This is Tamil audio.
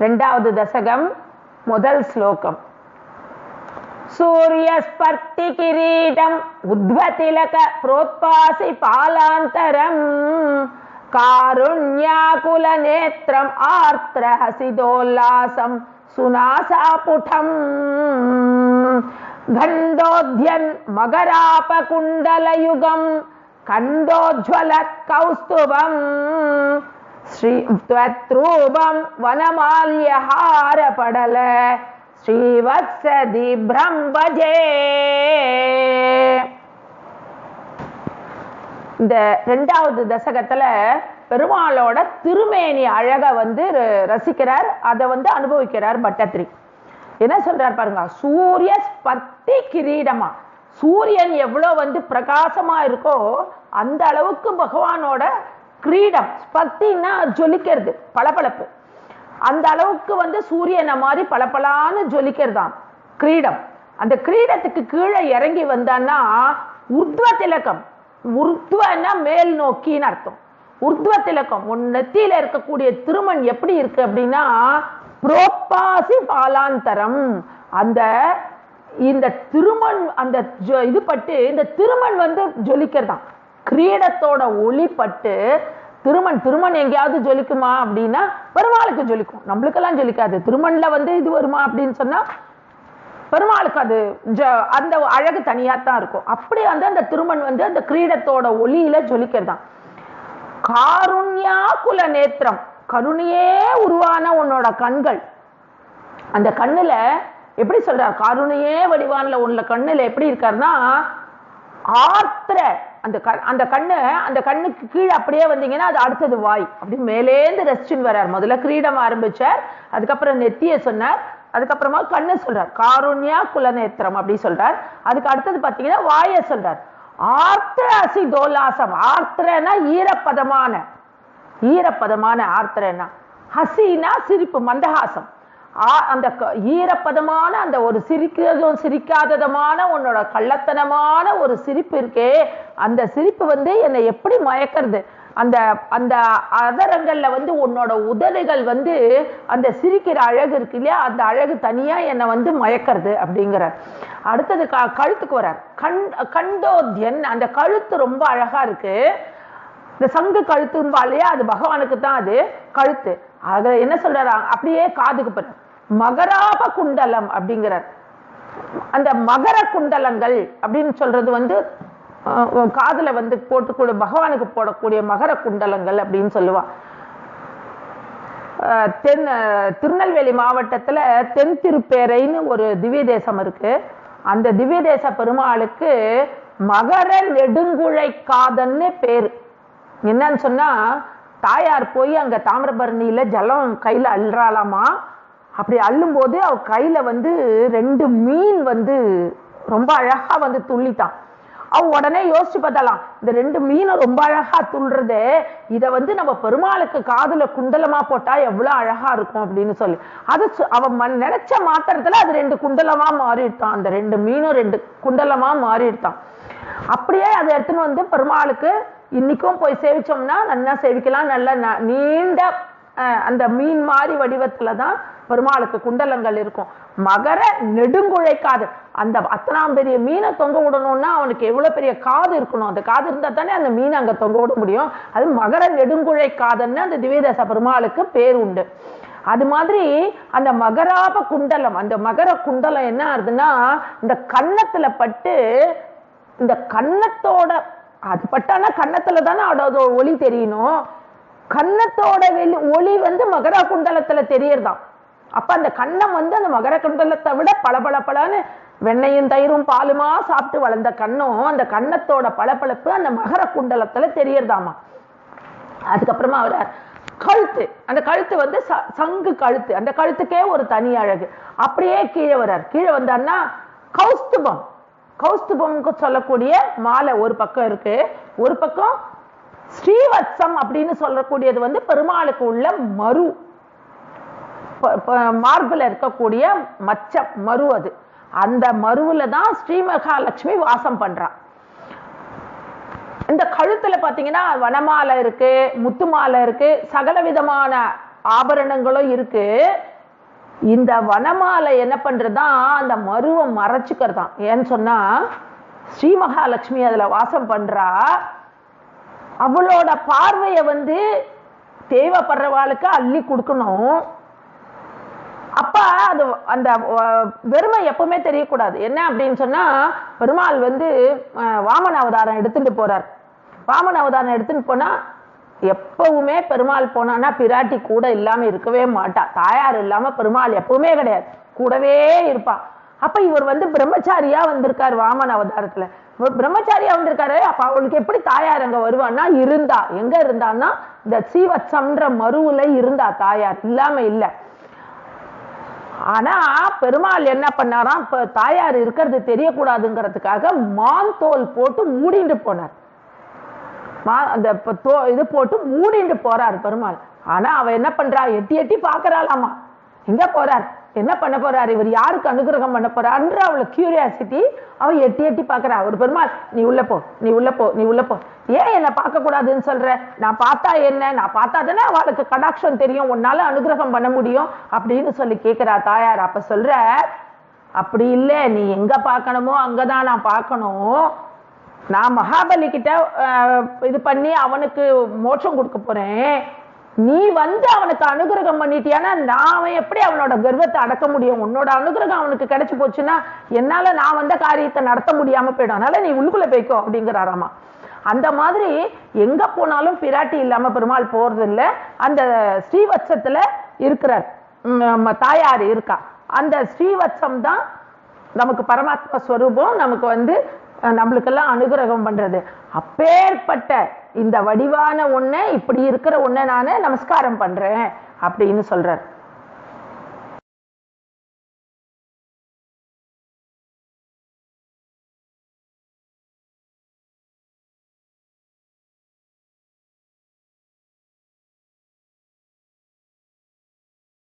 ரெண்டாவது தசகம் முதல் ஸ்லோகம். சூரியஸ்பர்த்தி கிரீடம் உத்வதிலக புரோத்பாசி பாலாந்தரம். காருண்யாகுல நேத்திரம் ஆர்த்திர ஹசிதோல்லாசம் சுனாசாபுடம். கண்டோத்யன் மகராப குண்டலயுகம் கண்டோஜ்வல கௌஸ்துபம். ஸ்ரீ त्वत्रूपं वनमाल्यहारपडल ஸ்ரீவத்சதிப்ரம் பஜே இந்த ரெண்டாவது தசகத்துல பெருமாளோட திருமேனி அழக வந்து ர- ரசிக்கிறார் அதை வந்து அனுபவிக்கிறார் பட்டத்திரி என்ன சொல்றார் பாருங்க சூரிய ஸ்பர்த்தி கிரீடமா சூரியன் எவ்வளோ வந்து பிரகாசமா இருக்கோ அந்த அளவுக்கு பகவானோட கிரீடம் ஸ்பர்த்தின்னா ஜொலிக்கிறது பளபளப்பு. அந்த அளவுக்கு வந்து சூரியனை மாதிரி பளபளான்னு ஜொலிக்கிறதாம். கிரீடம். அந்த கிரீடத்துக்கு கீழே இறங்கி வந்தான்னா உர்த்வ திலக்கம் உர்துவன்னா மேல் நோக்கின்னு அர்த்தம். உர்த்வ திலகம். உன் நெத்தியில இருக்கக்கூடிய திருமண் எப்படி இருக்கு அப்படின்னா புரோப்பாசி பாலாந்தரம். அந்த இந்த திருமண் அந்த ஜொ- இது பட்டு இந்த திருமண் வந்து ஜொலிக்கிறதான் கிரீடத்தோட ஒளி பட்டு திருமண் திருமண் எங்கேயாவது ஜொலிக்குமா அப்படின்னா பெருமாளுக்கு ஜொலிக்கும். நம்மளுக்கெல்லாம் ஜொலிக்காது. திருமண்ல வந்து இது வருமா அப்படின்னு சொன்னா பெருமாளுக்கு அது அந்த அழகு தனியா தான் இருக்கும். அப்படி வந்து அந்த திருமண் வந்து அந்த கிரீடத்தோட ஒளியில ஜொலிக்கிறதான். காருண்யா குல நேத்திரம். கருணையே உருவான உன்னோட கண்கள். அந்த கண்ணுல எப்படி சொல்றார்? கருணையே வடிவான்ல உள்ள கண்ணுல எப்படி இருக்காருன்னா ஆத்திர அந்த கண் அந்த கண்ணு அந்த கண்ணுக்கு கீழே அப்படியே வந்தீங்கன்னா அது அடுத்தது வாய். அப்படி மேலேந்து ரெஸ்டின் வர்றார். முதல்ல கிரீடம் ஆரம்பிச்சார். அதுக்கப்புறம் நெத்திய சொன்னார். அதுக்கப்புறமா கண்ணு சொல்றார். காருண்யா குலநேத்திரம் அப்படி சொல்றார். அதுக்கு அடுத்தது பார்த்தீங்கன்னா வாயை சொல்றார். ஆர்த்திர அசி தோலாசம். ஆர்த்திரனா ஈரப்பதமான. ஈரப்பதமான ஆர்த்திரனா ஹசினா சிரிப்பு மந்தஹாசம். அந்த க- ஈரப்பதமான அந்த ஒரு சிரிக்கிறதும் சிரிக்காததமான உன்னோட கள்ளத்தனமான ஒரு சிரிப்பு இருக்கே அந்த சிரிப்பு வந்து என்னை எப்படி மயக்கிறது? அந்த அந்த அதரங்கள்ல வந்து உன்னோட உதடுகள் வந்து அந்த சிரிக்கிற அழகு இருக்கு இல்லையா? அந்த அழகு தனியா என்னை வந்து மயக்கிறது அப்படிங்கிறார். அடுத்தது க கழுத்துக்கு வரார். கண் கண்டோத்யன் அந்த கழுத்து ரொம்ப அழகா இருக்கு. இந்த சங்கு கழுத்தும்பாலேயே இல்லையா? அது பகவானுக்கு தான் அது கழுத்து. அதில் என்ன சொல்றாரு? அப்படியே காதுக்கு போற மகராப குண்டலம் அப்படிங்கிறார். அந்த மகர குண்டலங்கள் அப்படின்னு சொல்றது வந்து காதுல வந்து போட்டுக்கூடிய பகவானுக்கு போடக்கூடிய மகர குண்டலங்கள் அப்படின்னு சொல்லுவான் தென் திருநெல்வேலி மாவட்டத்துல தென் திருப்பேரைன்னு ஒரு திவ்ய தேசம் இருக்கு. அந்த திவ்ய தேச பெருமாளுக்கு மகர நெடுங்குழை காதன்னு பேரு. என்னன்னு சொன்னா தாயார் போய் அங்க தாமிரபரணியில ஜலம் கையில அல்றாளாமா அப்படி அள்ளும்போது அவ கையில வந்து ரெண்டு மீன் வந்து ரொம்ப அழகா வந்து துள்ளிட்டான். அவ உடனே யோசிச்சு பார்த்தாலாம் இந்த ரெண்டு மீனும் ரொம்ப அழகா துள்றதே இதை வந்து நம்ம பெருமாளுக்கு காதுல குண்டலமா போட்டா எவ்வளவு அழகா இருக்கும் அப்படின்னு சொல்லி. அது அவன் நினைச்ச மாத்திரத்துல அது ரெண்டு குண்டலமா மாறிட்டான். அந்த ரெண்டு மீனும் ரெண்டு குண்டலமா மாறிட்டான். அப்படியே அதை எடுத்துன்னு வந்து பெருமாளுக்கு இன்னைக்கும் போய் சேவிச்சோம்னா நல்லா சேவிக்கலாம். நல்ல ந- நீண்ட அஹ், அந்த மீன் மாதிரி வடிவத்துல தான் பெருமாளுக்கு குண்டலங்கள் இருக்கும். மகர நெடுங்குழைக்காது. அந்த அத்தனாம் பெரிய மீனை தொங்க விடணும்னா அவனுக்கு எவ்வளவு பெரிய காது இருக்கணும். அந்த காது இருந்தா தானே அந்த மீனை அங்க தொங்க விட முடியும். அது மகர நெடுங்குழை காதுன்னு அந்த திவ்யதேச பெருமாளுக்கு பேர் உண்டு. அது மாதிரி அந்த மகராப குண்டலம் அந்த மகர குண்டலம் என்ன ஆகுதுன்னா இந்த கன்னத்துல பட்டு இந்த கன்னத்தோட அது பட்டானா கன்னத்துல தானே அதோட ஒளி தெரியணும். கன்னத்தோட வெளி ஒளி வந்து மகரா குண்டலத்துல தெரியறதான் அப்ப அந்த கன்னம் வந்து அந்த மகர குண்டலத்தை விட பளபளபளன்னு வெண்ணையும் தயிரும் பாலுமா சாப்பிட்டு வளர்ந்த கண்ணும் அந்த கன்னத்தோட பளபளப்பு அந்த மகர குண்டலத்துல தெரியறதாமா. அதுக்கப்புறமா அவர் கழுத்து அந்த கழுத்து வந்து ச- சங்கு கழுத்து அந்த கழுத்துக்கே ஒரு தனி அழகு. அப்படியே கீழே வர்றார். கீழே வந்தார்னா கௌஸ்துபம். கௌஸ்துபம்க்கு சொல்லக்கூடிய மாலை ஒரு பக்கம் இருக்கு. ஒரு பக்கம் ஸ்ரீவத்சம் அப்படின்னு சொல்லக்கூடியது வந்து பெருமாளுக்கு உள்ள மரு. மார்பில் இருக்கக்கூடிய மச்சம் மரு அது. அந்த மருவில் தான் ஸ்ரீமகாலட்சுமி வாசம் பண்ணுறான் இந்த கழுத்துல பாத்தீங்கன்னா வனமாலை இருக்கு முத்து மாலை இருக்கு சகல விதமான ஆபரணங்களும் இருக்கு. இந்த வனமாலை என்ன பண்றதா அந்த மருவை தான் ஏன்னு சொன்னா ஸ்ரீ மகாலட்சுமி அதுல வாசம் பண்றா. அவளோட பார்வையை வந்து தேவைப்படுறவாளுக்கு அள்ளி கொடுக்கணும். அப்ப அது அந்த வெறுமை எப்பவுமே தெரியக்கூடாது. என்ன அப்படின்னு சொன்னா பெருமாள் வந்து வாமன அவதாரம் எடுத்துட்டு போறார். வாமன அவதாரம் எடுத்துட்டு போனா எப்பவுமே பெருமாள் போனான்னா பிராட்டி கூட இல்லாம இருக்கவே மாட்டா. தாயார் இல்லாம பெருமாள் எப்பவுமே கிடையாது. கூடவே இருப்பா. அப்ப இவர் வந்து பிரம்மச்சாரியா வந்திருக்கார் வாமன் அவதாரத்துல. இவர் பிரம்மச்சாரியா வந்திருக்காரு. அப்ப அவளுக்கு எப்படி தாயார் அங்க வருவான்னா இருந்தா. எங்க இருந்தான்னா இந்த சீவச்சம்ன்ற மருவுல இருந்தா தாயார். இல்லாம இல்லை. ஆனா பெருமாள் என்ன பண்ணாராம்? இப்ப தாயார் இருக்கிறது தெரியக்கூடாதுங்கிறதுக்காக மான் தோல் போட்டு மூடிண்டு போனார். மா- அந்த தோ- இது போட்டு மூடிண்டு போறார் பெருமாள். ஆனா அவ என்ன பண்றா? எட்டி எட்டி பாக்குறாளாமா எங்க போறார்? என்ன பண்ண போறாரு? இவர் யாருக்கு அனுகிரகம் பண்ண போறாருன்ற அவளை கியூரியாசிட்டி அவ எட்டி எட்டி பாக்குறா ஒரு பெருமாள் நீ உள்ள போ நீ உள்ள போ நீ உள்ள போ. ஏன் என்ன பார்க்க கூடாதுன்னு சொல்ற? நான் பார்த்தா என்ன? நான் பார்த்தா தானே அவளுக்கு கடாட்சம் தெரியும். உன்னால அனுகிரகம் பண்ண முடியும். அப்படின்னு சொல்லி கேட்கிறா தாயார். அப்ப சொல்ற அப்படி இல்லை நீ எங்க பார்க்கணுமோ அங்கதான் நான் பார்க்கணும். நான் மகாபலி கிட்ட இது பண்ணி அவனுக்கு மோட்சம் கொடுக்க போறேன். நீ வந்து அவனுக்கு அனுகிரகம் பண்ணிட்டியானா? நான் அவன் எப்படி அவனோட கர்வத்தை அடக்க முடியும்? உன்னோட அனுகிரகம் அவனுக்கு கிடைச்சு போச்சுன்னா என்னால நான் வந்த காரியத்தை நடத்த முடியாம போயிடும். அதனால நீ உள்ளுக்குள்ள போய்க்கோ அப்படிங்கிறாராமா அந்த மாதிரி எங்க போனாலும் பிராட்டி இல்லாம பெருமாள் போறது இல்ல அந்த ஸ்ரீவத்சத்துல இருக்கிறார். நம்ம தாயார் இருக்கா. அந்த ஸ்ரீவத்சம் தான் நமக்கு பரமாத்மா ஸ்வரூபம் நமக்கு வந்து நம்மளுக்கெல்லாம் அனுகிரகம் பண்றது. அப்பேற்பட்ட இந்த வடிவான ஒண்ணை இப்படி இருக்கிற ஒண்ணை நான் நமஸ்காரம் பண்றேன் அப்படின்னு சொல்றார்.